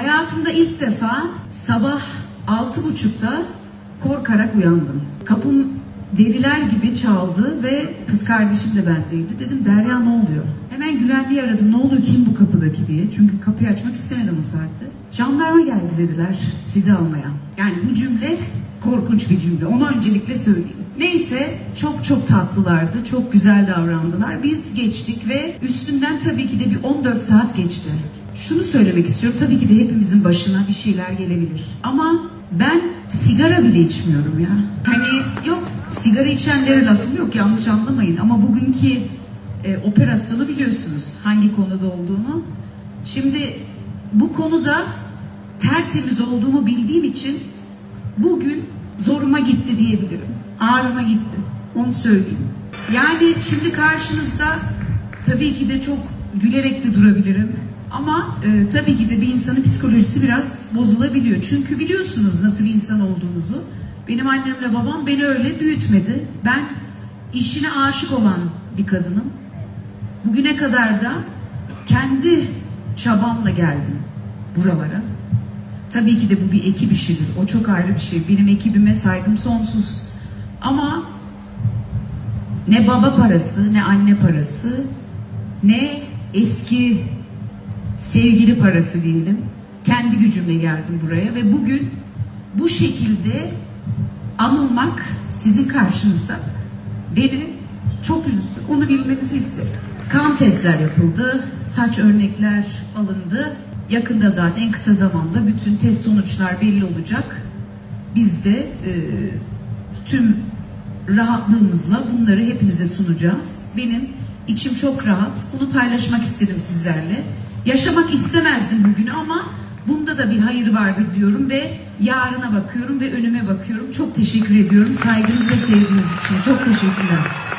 Hayatımda ilk defa sabah altı buçukta korkarak uyandım. Kapım deriler gibi çaldı ve kız kardeşim de bendeydi. Dedim Derya ne oluyor? Hemen güvenliği aradım. Ne oluyor kim bu kapıdaki diye. Çünkü kapıyı açmak istemedim o saatte. Jandarma geldi dediler sizi almaya. Yani bu cümle korkunç bir cümle. Onu öncelikle söyleyeyim. Neyse çok çok tatlılardı. Çok güzel davrandılar. Biz geçtik ve üstünden tabii ki de bir 14 saat geçti. Şunu söylemek istiyorum. Tabii ki de hepimizin başına bir şeyler gelebilir. Ama ben sigara bile içmiyorum ya. Hani yok sigara içenlere lafım yok yanlış anlamayın. Ama bugünkü e, operasyonu biliyorsunuz hangi konuda olduğunu. Şimdi bu konuda tertemiz olduğumu bildiğim için bugün zoruma gitti diyebilirim. Ağrıma gitti. Onu söyleyeyim. Yani şimdi karşınızda tabii ki de çok gülerek de durabilirim. Ama e, tabii ki de bir insanın psikolojisi biraz bozulabiliyor. Çünkü biliyorsunuz nasıl bir insan olduğunuzu. Benim annemle babam beni öyle büyütmedi. Ben işine aşık olan bir kadınım. Bugüne kadar da kendi çabamla geldim buralara. Tabii ki de bu bir ekip işidir. O çok ayrı bir şey. Benim ekibime saygım sonsuz. Ama ne baba parası, ne anne parası, ne eski sevgili parası diyelim. Kendi gücümle geldim buraya ve bugün bu şekilde anılmak sizin karşınızda beni çok üzdü. Onu bilmenizi isterim. Kan testler yapıldı, saç örnekler alındı. Yakında zaten en kısa zamanda bütün test sonuçlar belli olacak. Biz de e, tüm rahatlığımızla bunları hepinize sunacağız. Benim içim çok rahat. Bunu paylaşmak istedim sizlerle. Yaşamak istemezdim bugünü ama bunda da bir hayır vardır diyorum ve yarına bakıyorum ve önüme bakıyorum. Çok teşekkür ediyorum saygınız ve sevginiz için. Çok teşekkürler.